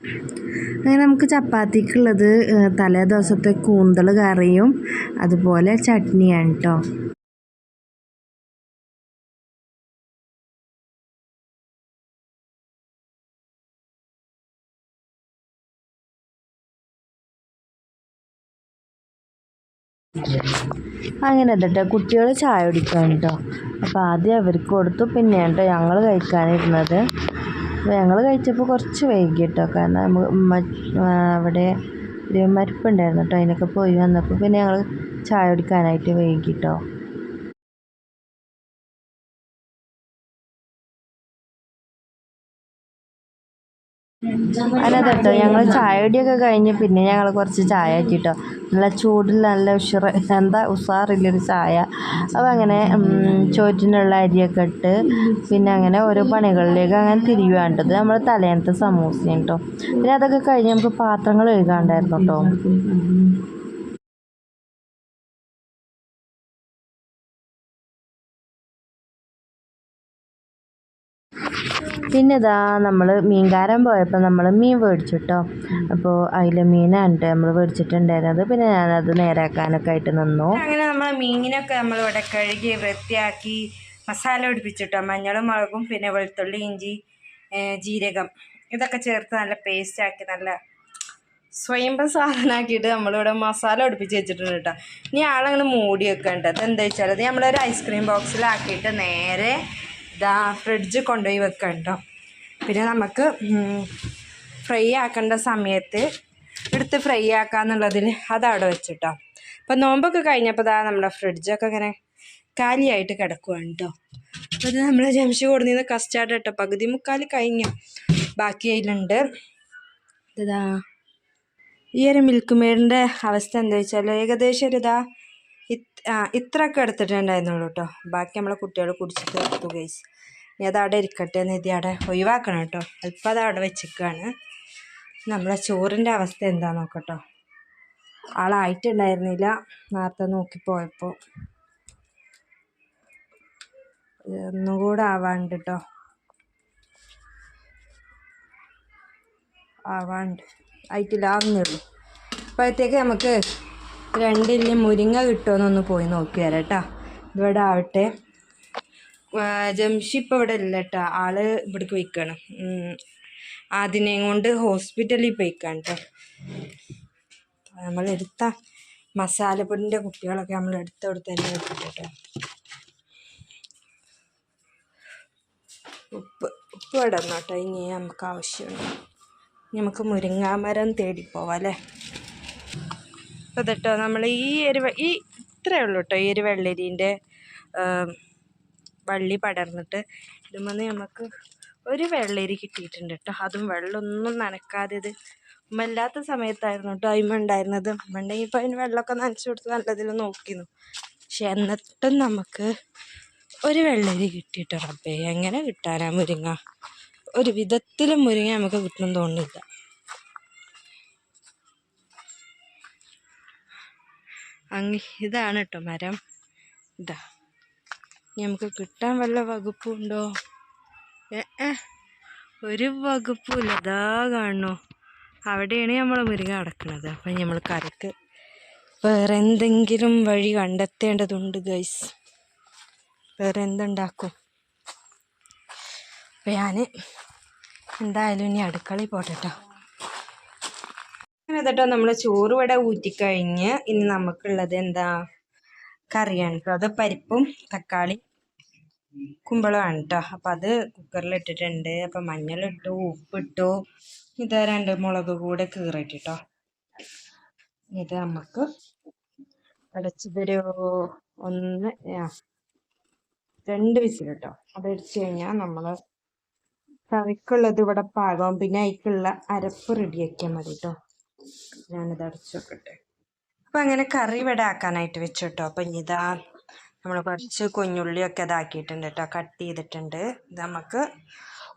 അങ്ങനെ നമുക്ക് ചപ്പാത്തിക്കുള്ളത് തലേ ദിവസത്തെ കൂന്തൾ കറിയും അതുപോലെ ചട്നിയാണ് കേട്ടോ അങ്ങനെ കേട്ടോ കുട്ടികൾ ചായ കുടിക്കാൻ കേട്ടോ അപ്പോൾ ആദ്യം അവർക്ക് കൊടുത്തു പിന്നെ കേട്ടോ ഞങ്ങൾ കഴിക്കാനിരുന്നത്. അപ്പോൾ ഞങ്ങൾ കഴിച്ചപ്പോൾ കുറച്ച് വൈകി കേട്ടോ കാരണം അവിടെ ഒരു മരിപ്പുണ്ടായിരുന്നു കേട്ടോ അതിനൊക്കെ പോയി വന്നപ്പോൾ പിന്നെ ഞങ്ങൾ ചായ കുടിക്കാനായിട്ട് വൈകി കേട്ടോ അതിനകത്തട്ടോ ഞങ്ങൾ ചായടിയൊക്കെ കഴിഞ്ഞ് പിന്നെ ഞങ്ങൾ കുറച്ച് ചായ ആക്കിട്ടോ. നല്ല ചൂടിൽ നല്ല ഉഷറ എന്താ ഉഷാറില്ലൊരു ചായ. അപ്പോൾ അങ്ങനെ ചോറ്റിനുള്ള അരിയൊക്കെ ഇട്ട് പിന്നെ അങ്ങനെ ഓരോ പണികളിലേക്ക് അങ്ങനെ തിരിയുവാണ്ടത് നമ്മൾ തലേന്നത്തെ സമൂസയും കേട്ടോ പിന്നെ അതൊക്കെ കഴിഞ്ഞ് നമുക്ക് പാത്രങ്ങൾ കഴുകാണ്ടായിരുന്നു കേട്ടോ പിന്നെ ഇതാ നമ്മൾ മീൻകാരൻ പോയപ്പോൾ നമ്മൾ മീൻ മേടിച്ചു കേട്ടോ അപ്പോൾ അതിൽ മീനാണ് നമ്മൾ മേടിച്ചിട്ടുണ്ടായിരുന്നത് പിന്നെ ഞാനത് നേരാക്കാനൊക്കെ ആയിട്ട് നിന്നു. അങ്ങനെ നമ്മൾ മീനിനൊക്കെ നമ്മൾ ഇവിടെ കഴുകി വൃത്തിയാക്കി മസാല പിടിപ്പിച്ചിട്ടോ. മഞ്ഞളും മുളകും പിന്നെ വെളുത്തുള്ളി ഇഞ്ചി ജീരകം ഇതൊക്കെ ചേർത്ത് നല്ല പേസ്റ്റ് ആക്കി നല്ല സ്വയംഭം സാധനമാക്കിയിട്ട് നമ്മളിവിടെ മസാല പിടിപ്പിച്ച് വെച്ചിട്ടുണ്ട് കേട്ടോ. ഇനി ആളങ്ങനെ മൂടി വെക്കേണ്ടത് എന്താ വെച്ചാൽ അത് നമ്മളൊരു ഐസ്ക്രീം ബോക്സിലാക്കിയിട്ട് നേരെ ഇതാ ഫ്രിഡ്ജ് കൊണ്ടുപോയി വെക്കാം കേട്ടോ പിന്നെ നമുക്ക് ഫ്രൈ ആക്കേണ്ട സമയത്ത് എടുത്ത് ഫ്രൈ ആക്കാന്നുള്ളതിൽ അതവിടെ വെച്ചിട്ടോ. അപ്പം നോമ്പൊക്കെ കഴിഞ്ഞപ്പോൾ ദാ നമ്മുടെ ഫ്രിഡ്ജൊക്കെ ഇങ്ങനെ കാലിയായിട്ട് കിടക്കുകയാണ് കേട്ടോ അപ്പോൾ ഇത് നമ്മൾ ജംഷി കൊടുക്കുന്ന കസ്റ്റാർഡ് കേട്ടോ പകുതി മുക്കാൽ കഴിഞ്ഞു. ബാക്കി അതിലുണ്ട്. ഇതാ ഈ ഒരു മിൽക്ക് മെയ്ഡിന്റെ അവസ്ഥ എന്താ വെച്ചാൽ ഏകദേശം ഒരു ഇതാ ഇത് ഇത്രയൊക്കെ എടുത്തിട്ടുണ്ടായിരുന്നുള്ളൂ കേട്ടോ ബാക്കി നമ്മളെ കുട്ടികൾ കുടിച്ചിട്ട് എടുത്തു ഗൈസ് ഇനി അത് അവിടെ ഇരിക്കട്ടെ എന്ന് ഇത് അവിടെ ഒഴിവാക്കണം കേട്ടോ അല്പം അത് അവിടെ വെച്ചിരിക്കുകയാണ് നമ്മളെ ചോറിന്റെ അവസ്ഥ എന്താ നോക്കട്ടോ ആളായിട്ടുണ്ടായിരുന്നില്ല. നേരത്തെ നോക്കിപ്പോയപ്പോൾ ഒന്നുകൂടെ ആവാണ്ട് കേട്ടോ ആവാണ്ട്. ആയിട്ടില്ല ആവുന്നുള്ളൂ അപ്പോഴത്തേക്ക് നമുക്ക് രണ്ടിൽ മുരിങ്ങ കിട്ടുമെന്നൊന്ന് പോയി നോക്കി വരാം കേട്ടോ. ഇവിടെ ആവട്ടെ. ആ, ജംഷി ഇപ്പോൾ ഇവിടെ ഇല്ല കേട്ടോ. ആൾ ഇവിടേക്ക് പോയിക്കാണ്. അതിനെയും കൊണ്ട് ഹോസ്പിറ്റലിൽ പോയിക്കാണ് കേട്ടോ. നമ്മളെടുത്ത മസാലപ്പൊടിന്റെ കുട്ടികളൊക്കെ നമ്മൾ എടുത്ത് കൊടുത്ത് തന്നെ കേട്ടോ. ഉപ്പ് ഉപ്പ് ഇടണം കേട്ടോ. ഇനി നമുക്ക് ആവശ്യമുണ്ട്. നമുക്ക് മുരിങ്ങാമരം തേടി പോവാം അല്ലേ? കേട്ടോ നമ്മൾ ഈ ഒരു ഈ ഇത്രയേ ഉള്ളൂ കേട്ടോ ഈ ഒരു വെള്ളരീന്റെ വള്ളി പടർന്നിട്ട്. ഇതുമെന്ന് നമുക്ക് ഒരു വെള്ളരി കിട്ടിയിട്ടുണ്ട് കേട്ടോ അതും വെള്ളമൊന്നും നനക്കാതെ ഇത് ഉമ്മല്ലാത്ത സമയത്തായിരുന്നു കേട്ടോ അയിമ ഉണ്ടായിരുന്നത്. ഉമ്മണ്ടെങ്കിൽ ഇപ്പോൾ അതിന് വെള്ളമൊക്കെ നനച്ചു കൊടുത്ത് നല്ലതിൽ നോക്കിയിരുന്നു പക്ഷെ എന്നിട്ടും നമുക്ക് ഒരു വെള്ളരി കിട്ടിയിട്ടോ റബ്ബേ. എങ്ങനെ കിട്ടാനാ മുരിങ്ങ? ഒരു വിധത്തിലും മുരിങ്ങ നമുക്ക് കിട്ടുമെന്ന് തോന്നുന്നില്ല. അങ്ങ് ഇതാണ് കേട്ടോ മരം. ഇതാ. നമുക്ക് കിട്ടാൻ വല്ല വകുപ്പുണ്ടോ ഏ ഒരു വകുപ്പുമില്ല. ഇതാ കാണുന്നു. അവിടെയാണ് നമ്മൾ മുരുക അടക്കണത്. അപ്പം നമ്മൾ കരക്ക് വേറെ എന്തെങ്കിലും വഴി കണ്ടെത്തേണ്ടതുണ്ട് ഗൈസ് വേറെ എന്തുണ്ടാക്കും? അപ്പം ഞാൻ എന്തായാലും ഇനി അടുക്കളയിൽ പോട്ടെ കേട്ടോ അങ്ങനെ നമ്മൾ ചോറ് ഇവിടെ ഊറ്റിക്കഴിഞ്ഞ് ഇനി നമുക്കുള്ളത് എന്താ? കറിയാണ് കേട്ടോ അത് പരിപ്പും തക്കാളി കുമ്പളമാണ് കേട്ടോ അപ്പം അത് കുക്കറിൽ ഇട്ടിട്ടുണ്ട്. അപ്പം മഞ്ഞളിട്ടു ഉപ്പിട്ടു. ഇത് രണ്ട് മുളക് കൂടെ കീറിയിട്ട് കേട്ടോ ഇത് നമുക്ക് അടച്ചതൊരു ഒന്ന് രണ്ട് വിസിൽ കേട്ടോ അത് അടിച്ചു കഴിഞ്ഞാൽ നമ്മൾ കറിക്കുള്ളത് ഇവിടെ പാകം. പിന്നെ അതിക്കുള്ള അരപ്പ് റെഡിയാക്കിയാൽ മതി കേട്ടോ ഞാനിത് അടച്ചു വെക്കട്ടെ അപ്പം അങ്ങനെ കറി ഇവിടെ ആക്കാനായിട്ട് വെച്ചു കേട്ടോ അപ്പം ഇതാ നമ്മൾ കുറച്ച് കുഞ്ഞുള്ളിയൊക്കെ ഇതാക്കിയിട്ടുണ്ട് കേട്ടോ. കട്ട് ചെയ്തിട്ടുണ്ട്. ഇത് നമുക്ക്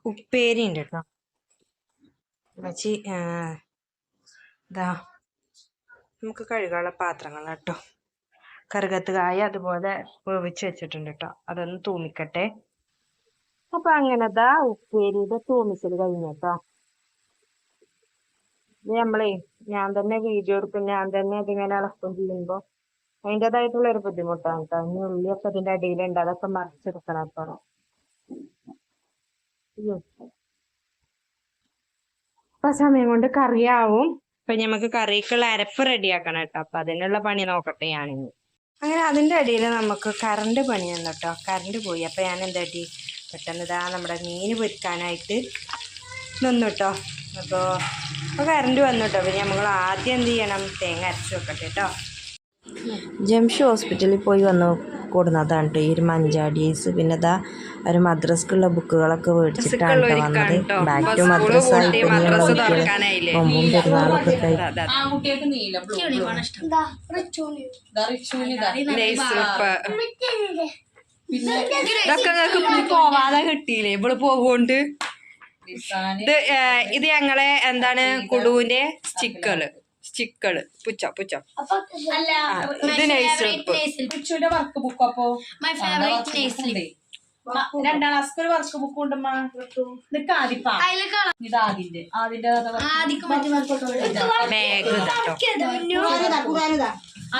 ഉപ്പേരി ഉണ്ട് കേട്ടോ. വെച്ച് ഇതാ നമുക്ക് കഴുകാനുള്ള പാത്രങ്ങൾ കേട്ടോ. കറുകത്ത് കായ അതുപോലെ വേവിച്ച് വെച്ചിട്ടുണ്ട് കേട്ടോ. അതൊന്ന് തൂമിക്കട്ടെ. അപ്പൊ അങ്ങനെ ദാ ഉപ്പേരിയുടെ തൂമിച്ചൽ കഴിഞ്ഞു കേട്ടോ. ഇത് നമ്മളേ ഞാൻ തന്നെ വീഡിയോ എടുക്കും. ഞാൻ തന്നെ അതിങ്ങനെ ഇളക്കം ചെയ്യുമ്പോ അതിന്റെതായിട്ടുള്ള ഒരു ബുദ്ധിമുട്ടാണ് കേട്ടോ ഇനി ഉള്ളിയൊക്കെ ഇതിന്റെ അടിയിലുണ്ട്. അതൊക്കെ മറിച്ചെടുക്കണം അപ്പൊ. അയ്യോ. അപ്പൊ സമയം കൊണ്ട് കറിയാവും. ഇപ്പൊ നമുക്ക് കറിക്കുള്ള അരപ്പ് റെഡിയാക്കണം കേട്ടോ അപ്പൊ അതിനുള്ള പണി നോക്കട്ടെ ഞാനിന്ന് അങ്ങനെ അതിന്റെ അടിയിൽ നമുക്ക് കറണ്ട് പണി വന്നു കേട്ടോ കറണ്ട് പോയി. അപ്പൊ ഞാൻ എന്താ ടി പെട്ടെന്ന് ഇതാ നമ്മുടെ മീൻ പൊരിക്കാനായിട്ട് നിന്നു കേട്ടോ അപ്പോൾ അപ്പോൾ കറണ്ട് വന്നു കേട്ടോ പിന്നെ നമ്മൾ ആദ്യം എന്ത് ചെയ്യണം? തേങ്ങ അരച്ച് വെക്കട്ടെ കേട്ടോ ജംഷി ഹോസ്പിറ്റലിൽ പോയി വന്ന് കൊടുന്നതാണ് കേട്ടോ ഈ ഒരു മഞ്ചാടീസ്. പിന്നെ ഇതാ ഒരു മദ്രസ്ക്കുള്ള ബുക്കുകളൊക്കെ മേടിച്ചിട്ടാണ് കേട്ടോ വന്നത്. ബാക്ക് ടു മദ്രസ നോമ്പും പെരുന്നാളൊക്കെ ഇതൊക്കെ നിങ്ങൾക്ക് പോവാതെ കിട്ടിയില്ലേ? ഇവിടെ പോകുകൊണ്ട് ഇത് ഇത് ഞങ്ങളെ എന്താണ് കുടുവിന്റെ സ്റ്റിക്കൾ സ്റ്റിക്കൾ പുച്ച പുച്ച അല്ല ഇത് വർക്ക് ബുക്ക് അപ്പോ? My favorite nail രണ്ടാം ക്ലാസ് ഒരു വർക്ക് ബുക്ക് ഉണ്ടമ്മ ആദിപ്പാ. ഇത് ആദിന്റെ. ആദിന്റെ അത്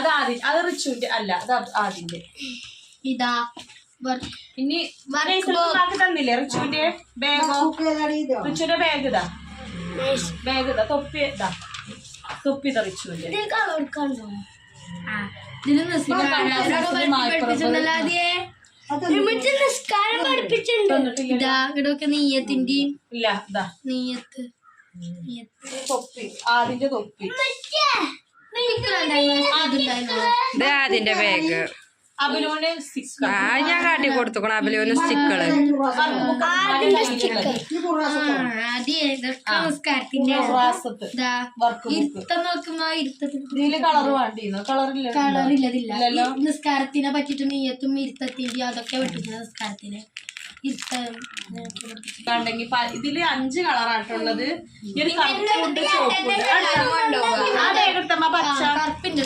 ആദ്യം അത് റിച്ചുവിന്റെ അല്ല അത് ആദിന്റെ. ഇതാ. ഇനി തന്നില്ലേ? റിച്ചുവിന്റെ ബാഗോ റിച്ചുവിന്റെ ബാഗ് ഇതാ. ബാഗ് ഇതാ. തൊപ്പി ഇതാ. തൊപ്പി ഇതാ റിച്ചുവിന്റെ നിസ്കാരം പഠിപ്പിച്ചിട്ടുണ്ട്. ഇല്ല ഇതാ. തൊപ്പി. ആദിന്റെ തൊപ്പി. ബാഗ് അബിലോന് ആ ഞാൻ കാട്ടി കൊടുത്തുക്കണം അബിലോന് സ്റ്റിക്കൾ നിസ്കാരത്തിനെ പറ്റിട്ട് നീയത്തും ഇരുത്തത്തിന്റെ അതൊക്കെ പഠിപ്പിക്കുന്നത് നിസ്കാരത്തിന് ഇരുത്തം കണ്ടെങ്കിൽ ഇതിൽ അഞ്ച് കളറായിട്ടുള്ളത് പച്ച. കറുപ്പിന്റെ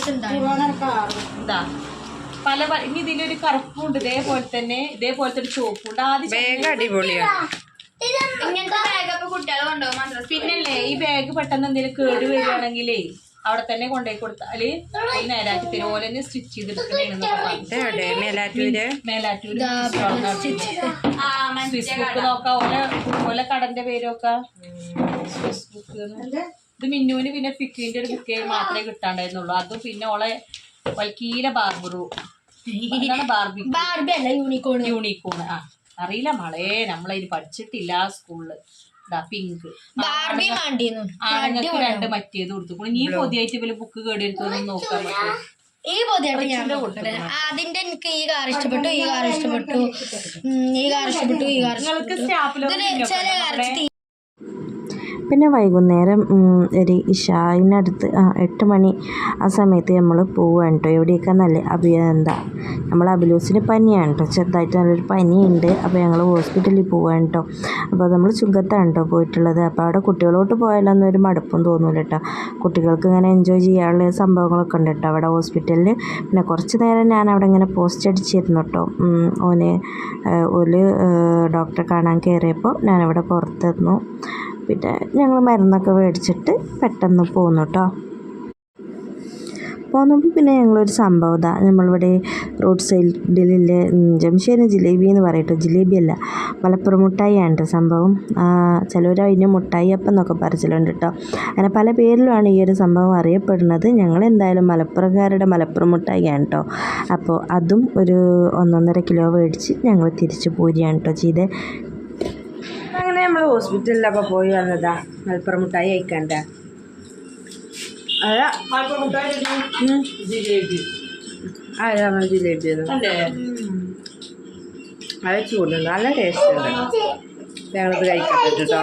പല പ- ഇനി ഇതിലൊരു കറുപ്പുണ്ട്. ഇതേപോലെ തന്നെ ഇതേപോലത്തെ ഒരു ചുവപ്പുണ്ട്. ആദ്യം അടിപൊളിയാണ്. ഇങ്ങനത്തെ ബാഗൊക്കെ കുട്ടികൾ കൊണ്ടുപോകും മദ്രസ പിന്നല്ലേ ഈ ബാഗ് പെട്ടെന്ന് എന്തെങ്കിലും കേട് വരികയാണെങ്കിലേ അവിടെ തന്നെ കൊണ്ടുപോയി കൊടുത്താൽ ഓലെ തന്നെ സ്റ്റിച്ച് ചെയ്തിട്ട് മേലാറ്റൂര്. മേലാറ്റൂര്. നോക്കാ. ഓലെ ഓലെ കടന്റെ പേരൊക്കെ. ഇത് മിന്നുവിന് പിന്നെ ഫിക്കിന്റെ ഒരു ബുക്ക് മാത്രമേ കിട്ടാണ്ടായിരുന്നുള്ളൂ. അതും പിന്നെ ഓളെ വൽക്കീല ബാർബറു. ബാർബി. ബാർബി അല്ല യൂണിക്കോൺ യൂണിക്കോൺ ആ അറിയില്ല മളേ നമ്മളതിന് പഠിച്ചിട്ടില്ല സ്കൂളിൽ. ഇതാ പിങ്ക് ബാർബി മാണ്ടിന്നു ആണുങ്ങൾക്ക് രണ്ട് മറ്റേത് കൊടുത്തു നീ പൊതിയായിട്ട് ഇവർ ബുക്ക് കേടെടുത്തൊന്നും നോക്കാൻ പറ്റും ഈ പൊതിയായിട്ട് ഞാൻ അതിന്റെ എനിക്ക് ഈ കാർ ഇഷ്ടപ്പെട്ടു ഈ കാർ ഇഷ്ടപ്പെട്ടു. ഈ കാർ ഇഷ്ടപ്പെട്ടു ഈ കാർ നിങ്ങൾക്ക് ഇഷ്ടപ്പെട്ടു. ചില കാർ പിന്നെ വൈകുന്നേരം ഒരു ഇഷായിനടുത്ത് ആ എട്ട് മണി ആ സമയത്ത് നമ്മൾ പോവുകയാണ് കേട്ടോ എവിടെയൊക്കെയെന്നല്ലേ അഭി എന്താ നമ്മൾ അബിലൂസിന് പനിയാണ് കേട്ടോ ചെറുതായിട്ട് നല്ലൊരു പനിയുണ്ട്. അപ്പോൾ ഞങ്ങൾ ഹോസ്പിറ്റലിൽ പോവുകയാണ് കേട്ടോ അപ്പോൾ നമ്മൾ ചുങ്കത്താണ് കേട്ടോ പോയിട്ടുള്ളത്. അപ്പോൾ അവിടെ കുട്ടികളോട്ട് പോയാലൊന്നും ഒരു മടുപ്പും തോന്നില്ല കേട്ടോ കുട്ടികൾക്ക് ഇങ്ങനെ എൻജോയ് ചെയ്യാനുള്ള സംഭവങ്ങളൊക്കെ ഉണ്ട് കേട്ടോ അവിടെ ഹോസ്പിറ്റലിൽ പിന്നെ കുറച്ച് നേരം ഞാൻ അവിടെ ഇങ്ങനെ പോസ്റ്റ് അടിച്ചിരുന്നു കേട്ടോ ഓന് ഒരു ഡോക്ടറെ കാണാൻ കയറിയപ്പോൾ ഞാനവിടെ പുറത്തിരുന്നു. പിന്നെ ഞങ്ങൾ മരുന്നൊക്കെ മേടിച്ചിട്ട് പെട്ടെന്ന് പോന്നു കേട്ടോ പോന്നപ്പോൾ പിന്നെ ഞങ്ങളൊരു സംഭവം ഇതാ. നമ്മളിവിടെ റോഡ് സൈഡിലെ ജംഷേന ജിലേബി എന്ന് പറയട്ടോ. ജിലേബി അല്ല മലപ്പുറം മുട്ടായിയാണ് സംഭവം. ചിലവർ അതിന് മുട്ടായി അപ്പം എന്നൊക്കെ പറച്ചിലുണ്ട് കേട്ടോ അങ്ങനെ പല പേരിലുമാണ് ഈ ഒരു സംഭവം അറിയപ്പെടുന്നത്. ഞങ്ങൾ എന്തായാലും മലപ്പുറംകാരുടെ മലപ്പുറം മുട്ടായിയാണ് കേട്ടോ അപ്പോൾ അതും ഒരു ഒന്നൊന്നര കിലോ മേടിച്ച് ഞങ്ങൾ തിരിച്ചു പോരുകയാണ് കേട്ടോ ചെയ്തത് നമ്മൾ ഹോസ്പിറ്റലിലൊക്കെ പോയി വന്നതാ. മലപ്പുറം മുട്ടായി കഴിക്കണ്ട. അതാ. ജിലേബി. അതാ നമ്മൾ ജിലേബി അല്ലേ? അത് ചൂടുണ്ട് നല്ല ടേസ്റ്റ് ഉണ്ട്. ഞങ്ങളത് കഴിക്കട്ടെ കേട്ടോ